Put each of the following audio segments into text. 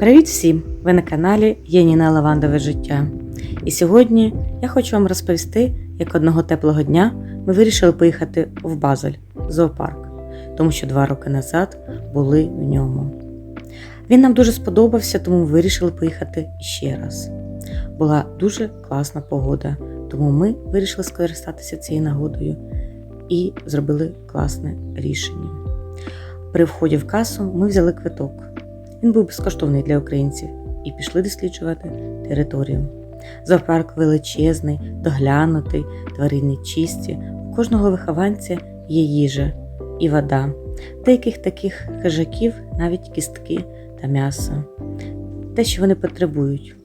Привіт всім! Ви на каналі Яніна Лавандове життя. І сьогодні я хочу вам розповісти, як одного теплого дня ми вирішили поїхати в Базель, зоопарк, тому що два роки назад були в ньому. Він нам дуже сподобався, тому вирішили поїхати ще раз. Була дуже класна погода, тому ми вирішили скористатися цією нагодою і зробили класне рішення. При вході в касу ми взяли квиток. Він був безкоштовний для українців і пішли досліджувати територію. Зоопарк величезний, доглянутий, тварини чисті. У кожного вихованця є їжа і вода. Деяких таких хижаків навіть кістки та м'ясо. Те, що вони потребують.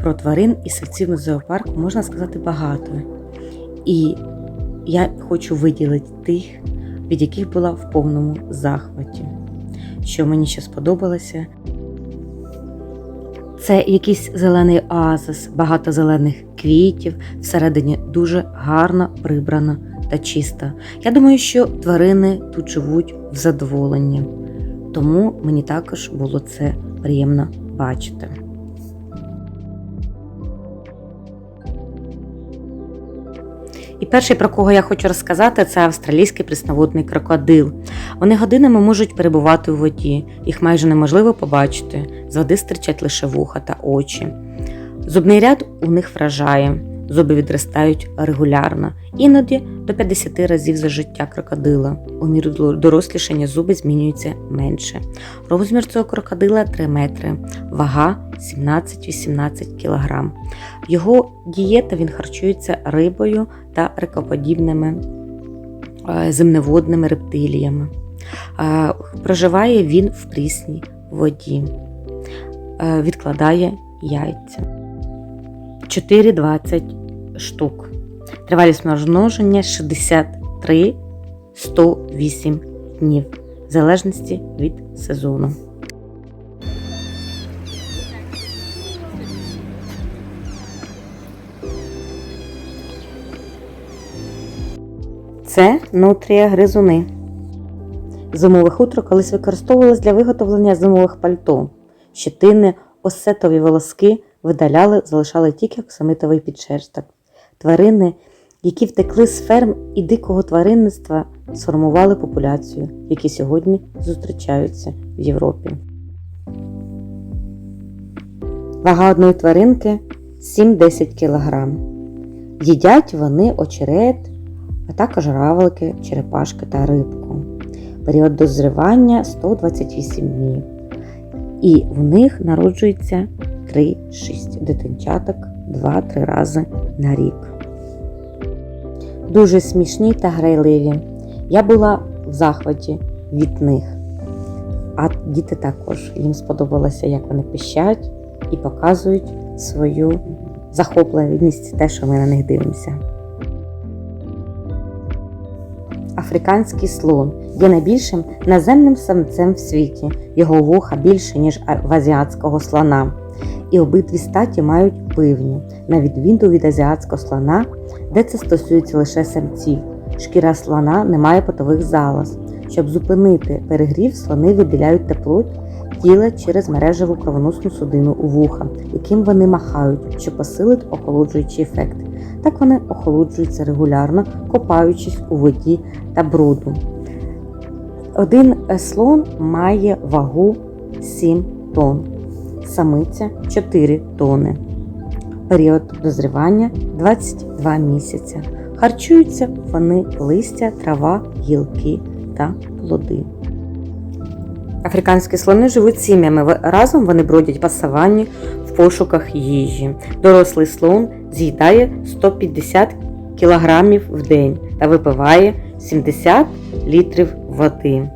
Про тварин і савців зоопарку можна сказати багато. І я хочу виділити тих, від яких була в повному захваті. Що мені ще сподобалося, це якийсь зелений оазис, багато зелених квітів, всередині дуже гарно прибрано та чисто. Я думаю, що тварини тут живуть в задоволенні, тому мені також було це приємно бачити. І перший, про кого я хочу розказати, це австралійський пресноводний крокодил. Вони годинами можуть перебувати у воді, їх майже неможливо побачити, з води стирчать лише вуха та очі. Зубний ряд у них вражає, зуби відростають регулярно, іноді до 50 разів за життя крокодила. У міру дорослішання зуби змінюються менше. Розмір цього крокодила 3 метри, вага 17-18 кг. Його дієта він харчується рибою та рекоподібними е, земноводними рептиліями. Е, Проживає він в прісній воді, Е, відкладає яйця. 4-20 штук. Тривалість множення 63-108 днів, в залежності від сезону. Це нутрія гризуни. Зимове хутро колись використовувалось для виготовлення зимових пальто. Щетини, осетові волоски видаляли, залишали тільки оксамитовий підшерсток. Тварини, які втекли з ферм і дикого тваринництва, сформували популяцію, які сьогодні зустрічаються в Європі. Вага одної тваринки 7-10 кг. Їдять вони очерет, а також равлики, черепашки та рибку. Період дозрівання 128 днів. І в них народжується 3-6 дитинчаток 2-3 рази на рік. Дуже смішні та грайливі. Я була в захваті від них. А діти також їм сподобалося, як вони пищать і показують свою захопленість, те, що ми на них дивимося. Африканський слон є найбільшим наземним самцем в світі. Його вуха більше, ніж в азіатського слона. І обидві статі мають пивні, на відміну від азіатського слона, де це стосується лише самців. Шкіра слона не має потових залоз. Щоб зупинити перегрів, слони виділяють тепло тіла через мережеву кровоносну судину у вуха, яким вони махають, що посилить охолоджуючий ефект. Так вони охолоджуються регулярно, копаючись у воді та бруду. Один слон має вагу 7 тонн, самиця 4 тонни. Період дозрівання 22 місяця. Харчуються вони листя, трава, гілки та плоди. Африканські слони живуть сім'ями. Разом вони бродять по саванні в пошуках їжі. Дорослий слон з'їдає 150 кг в день та випиває 70 літрів води.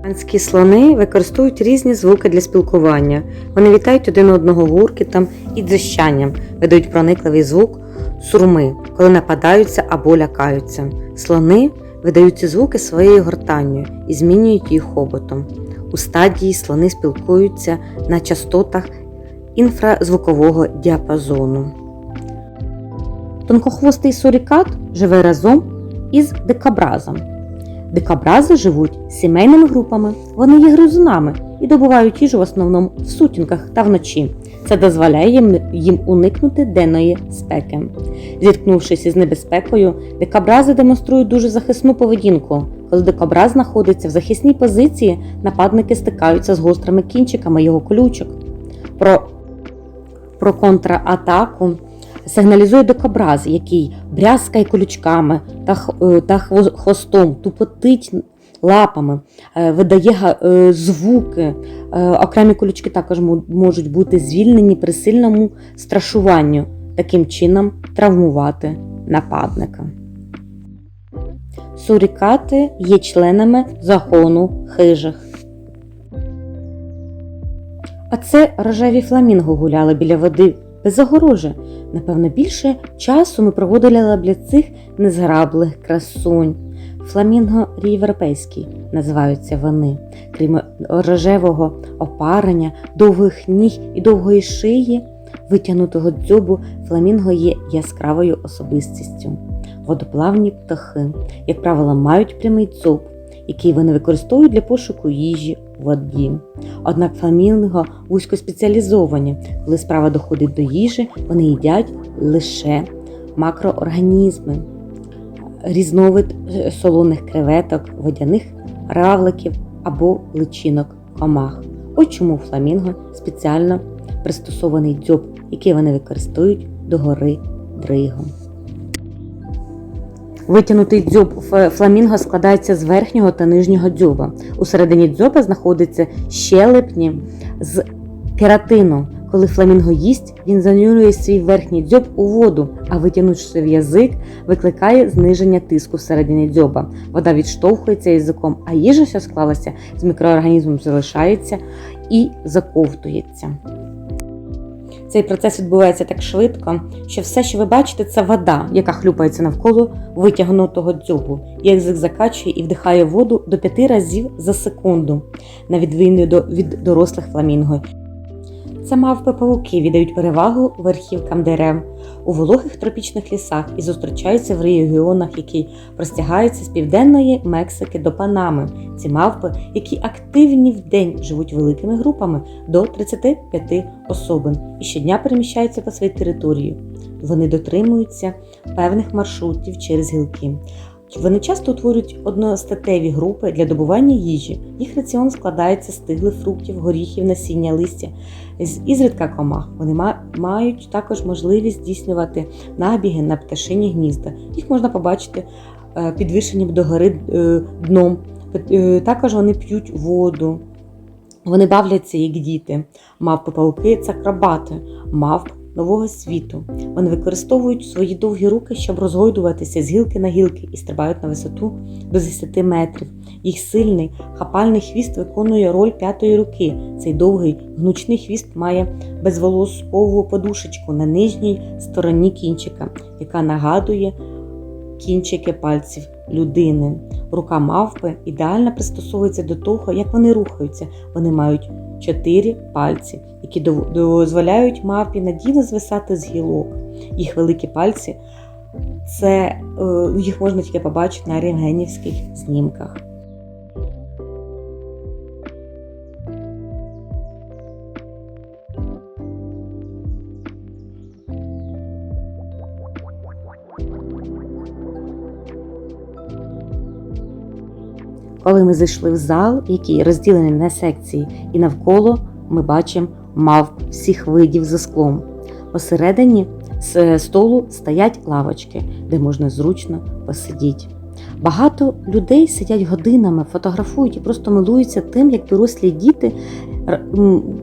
Африканські слони використовують різні звуки для спілкування. Вони вітають один одного гуркітом і дзищанням, видають проникливий звук сурми, коли нападаються або лякаються. Слони видають ці звуки своєю гортанню і змінюють їх хоботом. У стадії слони спілкуються на частотах інфразвукового діапазону. Тонкохвостий сурікат живе разом із дикобразом. Дикобрази живуть сімейними групами, вони є гризунами і добувають їжу в основному в сутінках та вночі. Це дозволяє їм, їм уникнути денної спеки. Зіткнувшись із небезпекою, дикобрази демонструють дуже захисну поведінку. Коли дикобраз знаходиться в захисній позиції, нападники стикаються з гострими кінчиками його колючок. Про, про контратаку сигналізує дикобраз, який брязкає колючками та, е, та хвостом, тупотить лапами, е, видає е, звуки. Е, Окремі колючки також можуть бути звільнені при сильному страшуванню, таким чином травмувати нападника. Сурікати є членами загону хижих. А це рожеві фламінго гуляли біля води без огорожі. Напевно, більше часу ми проводили біля цих незграблих красунь. Фламінго європейський називаються вони. Крім рожевого опарення, довгих ніг і довгої шиї, витягнутого дзьобу, фламінго є яскравою особистістю. Водоплавні птахи, як правило, мають прямий дзьоб, який вони використовують для пошуку їжі у воді. Однак фламінго вузькоспеціалізовані. Коли справа доходить до їжі, вони їдять лише макроорганізми, різновид е, солоних креветок, водяних равликів або личинок комах. Ось чому фламінго спеціально пристосований дзьоб, який вони використовують до гори дригом. Витягнутий дзьоб фламінго складається з верхнього та нижнього дзьоба. У середині дзьоба знаходиться щелепні з кератину. Коли фламінго їсть, він занурює свій верхній дзьоб у воду, а витягнувши в язик, викликає зниження тиску всередині дзьоба. Вода відштовхується язиком, а їжа, що склалася з мікроорганізмом, залишається і заковтується. Цей процес відбувається так швидко, що все, що ви бачите, це вода, яка хлюпається навколо витягнутого дзьобу. Язик закачує і вдихає воду до п'яти разів за секунду, на відміну від дорослих фламінго. Це мавпи павуки віддають перевагу верхівкам дерев у вологих тропічних лісах і зустрічаються в регіонах, які простягаються з південної Мексики до Панами. Ці мавпи, які активні вдень, живуть великими групами до 35 особин і щодня переміщаються по своїй території. Вони дотримуються певних маршрутів через гілки. Вони часто утворюють одностатеві групи для добування їжі. Їх раціон складається з стиглих фруктів, горіхів, насіння, листя, з ізрідка комах. Вони мають також можливість здійснювати набіги на пташині гнізда. Їх можна побачити е, підвищені до гори е, дном. Е, Також вони п'ють воду. Вони бавляться як діти. Мавпи пауки це акробати, мавп нового світу. Вони використовують свої довгі руки, щоб розгойдуватися з гілки на гілки і стрибають на висоту до 10 метрів. Їх сильний хапальний хвіст виконує роль п'ятої руки. Цей довгий гнучний хвіст має безволоскову подушечку на нижній стороні кінчика, яка нагадує кінчики пальців людини. Рука мавпи ідеально пристосовується до того, як вони рухаються. Вони мають чотири пальці, які дозволяють мавпі надійно звисати з гілок. Їх великі пальці це е, їх можна тільки побачити на рентгенівських знімках. Коли ми зайшли в зал, який розділений на секції, і навколо ми бачимо мавп всіх видів за склом. Посередині з столу стоять лавочки, де можна зручно посидіти. Багато людей сидять годинами, фотографують і просто милуються тим, як дорослі діти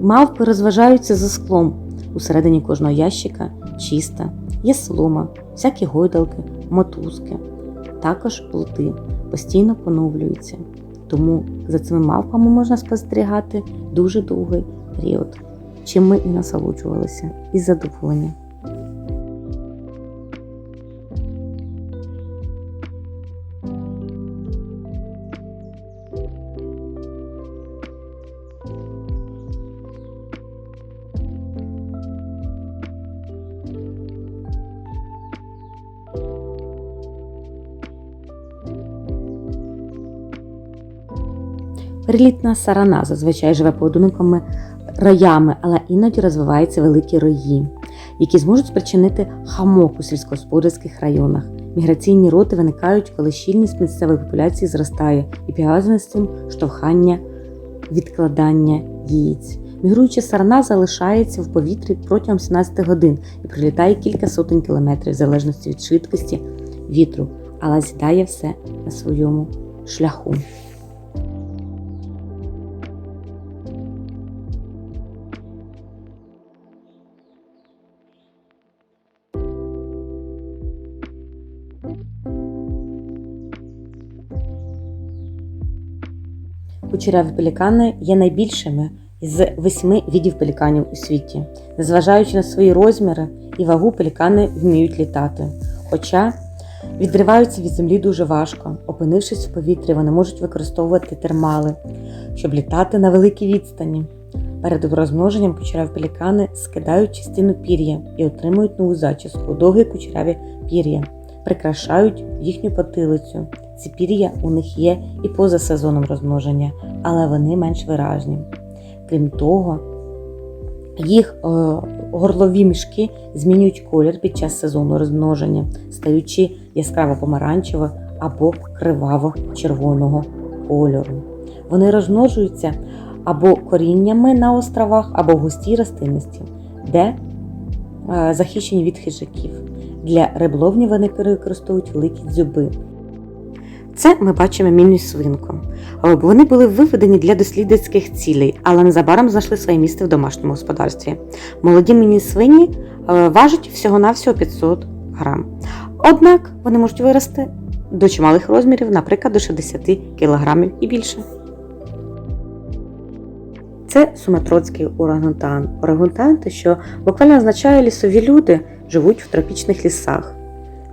мавпи розважаються за склом. Усередині кожного ящика чиста, є солома, всякі гойдалки, мотузки, також плоти постійно поновлюються. Тому за цими мавпами можна спостерігати дуже довгий період, чим ми і насолоджувалися і задоволенням. Релітна сарана зазвичай живе поодиноками роями, але іноді розвиваються великі рої, які зможуть спричинити хамок у сільськогосподарських районах. Міграційні роти виникають, коли щільність місцевої популяції зростає і пов'язане з цим штовхання відкладання яєць. Мігруюча сарана залишається в повітрі протягом 17 годин і прилітає кілька сотень кілометрів в залежності від швидкості вітру, але з'їдає все на своєму шляху. Кучеряві пелікани є найбільшими з восьми видів пеліканів у світі. Незважаючи на свої розміри і вагу, пелікани вміють літати. Хоча відриваються від землі дуже важко. Опинившись в повітрі, вони можуть використовувати термали, щоб літати на великій відстані. Перед розмноженням кучеряві пелікани скидають частину пір'я і отримують нову зачіску, довгі кучеряві пір'я, прикрашають їхню потилицю. Ці пір'я у них є і поза сезоном розмноження, але вони менш виражні. Крім того, їх е, горлові мішки змінюють колір під час сезону розмноження, стаючи яскраво помаранчевого або криваво-червоного кольору. Вони розмножуються або коріннями на островах, або в густій рослинності, де е, захищені від хижаків. Для рибловні вони використовують великі дзюби. Це ми бачимо мінну свинку. Вони були виведені для дослідницьких цілей, але незабаром знайшли своє місце в домашньому господарстві. Молоді міні свині е, важать всього-навсього 500 грам. Однак вони можуть вирости до чималих розмірів, наприклад, до 60 кг і більше. Це суматроцький орангутан. Орангутан – те, що буквально означає лісові люди, живуть в тропічних лісах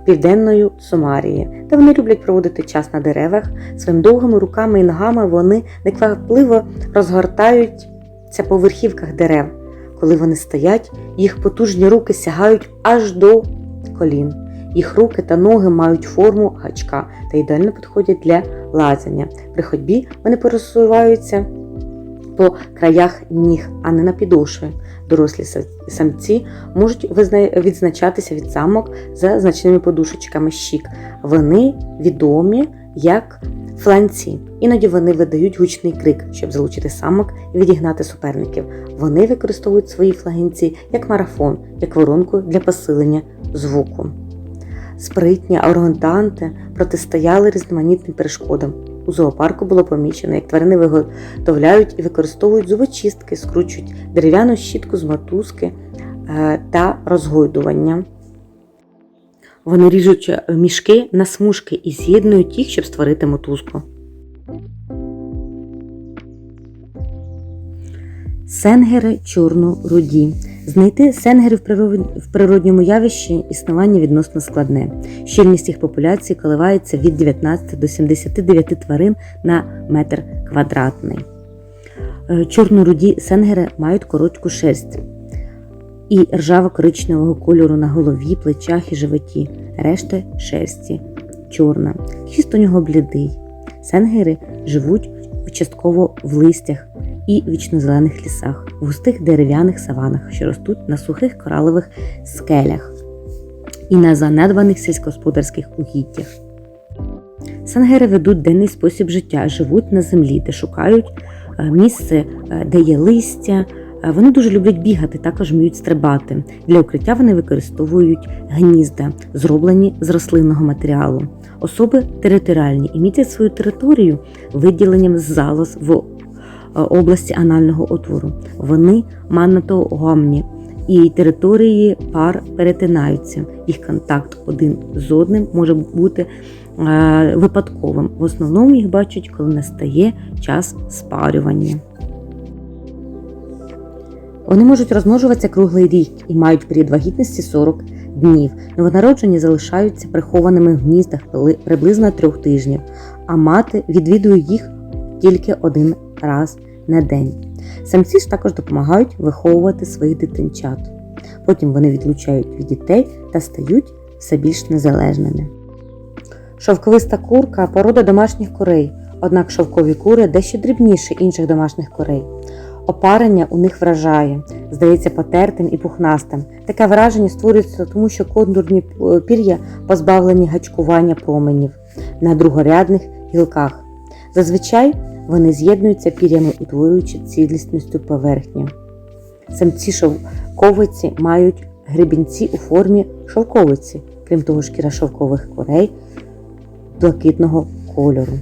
південної Сомарії, де вони люблять проводити час на деревах. Своїми довгими руками і ногами вони неквапливо розгортаються по верхівках дерев. Коли вони стоять, їх потужні руки сягають аж до колін. Їх руки та ноги мають форму гачка та ідеально підходять для лазання. При ходьбі вони пересуваються по краях ніг, а не на підошві. Дорослі самці можуть відзначатися від самок за значними подушечками щік. Вони відомі як фланці. Іноді вони видають гучний крик, щоб залучити самок і відігнати суперників. Вони використовують свої флагенці як марафон, як воронку для посилення звуку. Спритні органтанти протистояли різноманітним перешкодам. У зоопарку було помічено, як тварини виготовляють і використовують зубочистки, скручують дерев'яну щітку з мотузки та розгойдування. Вони ріжуть мішки на смужки і з'єднують їх, щоб створити мотузку. Сенгери чорно-руді. Знайти сенгери в природньому явищі існування відносно складне. Щільність їх популяції коливається від 19 до 79 тварин на метр квадратний. Чорно-руді сенгери мають коротку шерсть і ржаво-коричневого кольору на голові, плечах і животі, решта шерсті чорна. Хіст у нього блідий. Сенгери живуть частково в листях і вічнозелених лісах, в густих дерев'яних саванах, що ростуть на сухих коралових скелях і на занедбаних сільськогосподарських угіддях. Сангери ведуть денний спосіб життя, живуть на землі, де шукають місце, де є листя. Вони дуже люблять бігати, також вміють стрибати. Для укриття вони використовують гнізда, зроблені з рослинного матеріалу. Особи територіальні і мітять свою територію виділенням залоз в області анального отвору. Вони манатогамні і території пар перетинаються. Їх контакт один з одним може бути е, випадковим. В основному їх бачать, коли настає час спарювання. Вони можуть розмножуватися круглий рік і мають період вагітності 40 днів. Новонароджені залишаються прихованими в гніздах приблизно трьох тижнів, а мати відвідує їх тільки один раз на день. Самці ж також допомагають виховувати своїх дитинчат. Потім вони відлучають від дітей та стають все більш незалежними. Шовковиста курка порода домашніх курей. однак шовкові кури дещо дрібніші інших домашніх курей. Опарення у них вражає, здається потертим і пухнастим. Таке враження створюється тому, що кондурні е, пір'я позбавлені гачкування променів на другорядних гілках. Зазвичай вони з'єднуються пір'ями, утворюючи цілісністю поверхню. Самці шовковиці мають гребінці у формі шовковиці, крім того, шкіра шовкових курей блакитного кольору.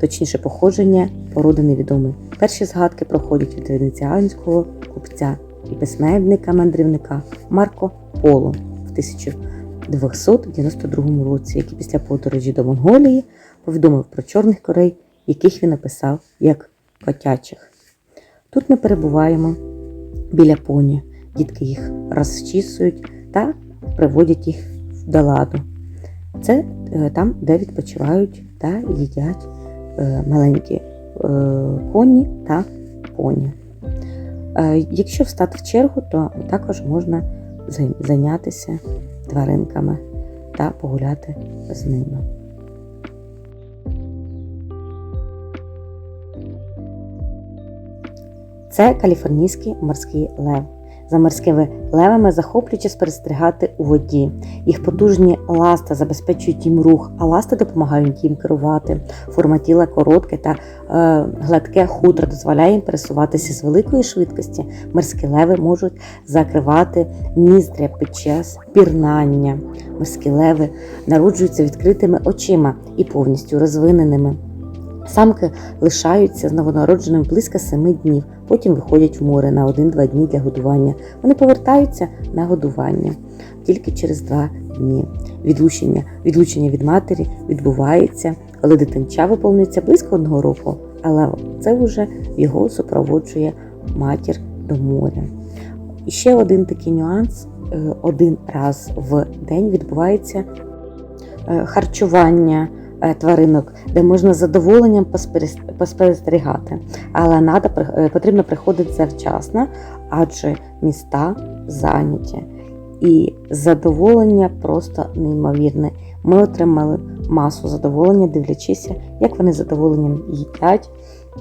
Точніше походження породи невідоме. Перші згадки проходять від венеціанського купця і письменника-мандрівника Марко Поло в 1292 році, який після подорожі до Монголії повідомив про чорних корей, яких він описав як котячих. Тут ми перебуваємо біля поні. Дітки їх розчісують та приводять їх до ладу. Це е, там, де відпочивають та їдять е, маленькі е, коні та поні. Якщо встати в чергу, то також можна зайнятися тваринками та погуляти з ними. Це каліфорнійський морський лев. За морськими левами захоплююче спостерігати у воді. Їх потужні ласти забезпечують їм рух, а ласти допомагають їм керувати. Форма тіла коротке та е, гладке хутро дозволяє їм пересуватися з великої швидкості. Морські леви можуть закривати ніздря під час пірнання. Морські леви народжуються відкритими очима і повністю розвиненими. Самки лишаються з новонародженим близько 7 днів, потім виходять в море на 1-2 дні для годування. Вони повертаються на годування тільки через 2 дні. Відлучення, відлучення від матері відбувається, коли дитинча виповнюється близько одного року, але це вже його супроводжує матір до моря. І ще один такий нюанс: е, один раз в день відбувається е, харчування тваринок, де можна з задоволенням поспостерігати. Але надо, е, потрібно приходити завчасно, адже міста зайняті. І задоволення просто неймовірне. Ми отримали масу задоволення, дивлячися, як вони задоволенням їдять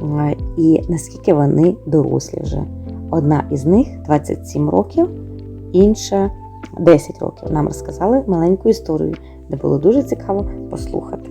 е, і наскільки вони дорослі вже. Одна із них 27 років, інша 10 років. Нам розказали маленьку історію, де було дуже цікаво послухати.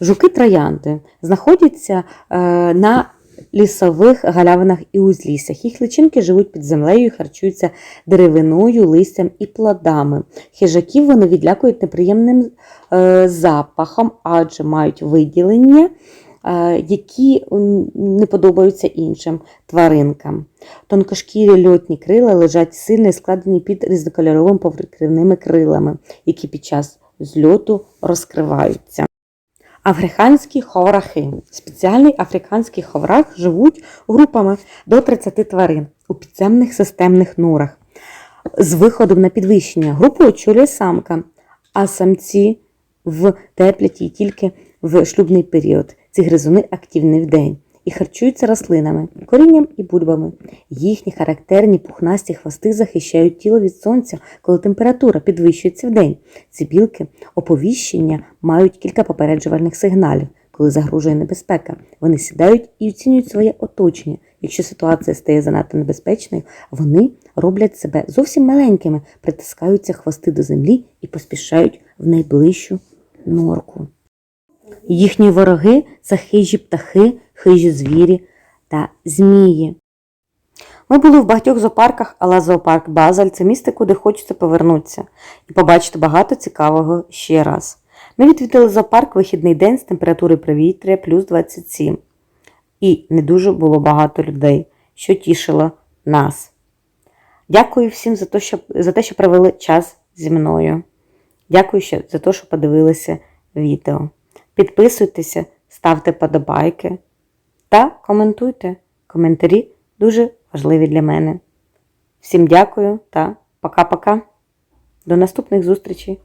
Жуки троянди знаходяться е, на лісових галявинах і узліссях. Їх личинки живуть під землею і харчуються деревиною, листям і плодами. Хижаків вони відлякують неприємним е, запахом, адже мають виділення, е, які не подобаються іншим тваринкам. Тонкошкірі льотні крила лежать сильно і складені під різнокольоровими покривними крилами, які під час зльоту розкриваються. Африканські ховрахи. Спеціальний африканський ховрах живуть групами до 30 тварин у підземних системних норах. З виходом на підвищення групу очолює самка, а самці в теплять її тільки в шлюбний період. Ці гризуни активні вдень і харчуються рослинами, корінням і бульбами. Їхні характерні пухнасті хвости захищають тіло від сонця, коли температура підвищується вдень. Ці білки оповіщення мають кілька попереджувальних сигналів. коли загрожує небезпека. Вони сідають і оцінюють своє оточення. Якщо ситуація стає занадто небезпечною, вони роблять себе зовсім маленькими, притискаються хвости до землі і поспішають в найближчу норку. Їхні вороги це хижі птахи, хижі звірі та змії. Ми були в багатьох зоопарках, але зоопарк Базель це місце, куди хочеться повернутися і побачити багато цікавого ще раз. Ми відвідали зоопарк вихідний день з температурою повітря плюс 27. І не дуже було багато людей, що тішило нас. Дякую всім за те, що, за те, що провели час зі мною. Дякую ще за те, що подивилися відео. Підписуйтеся, ставте подобайки та коментуйте. Коментарі дуже важливі для мене. Всім дякую та пока-пока. До наступних зустрічей!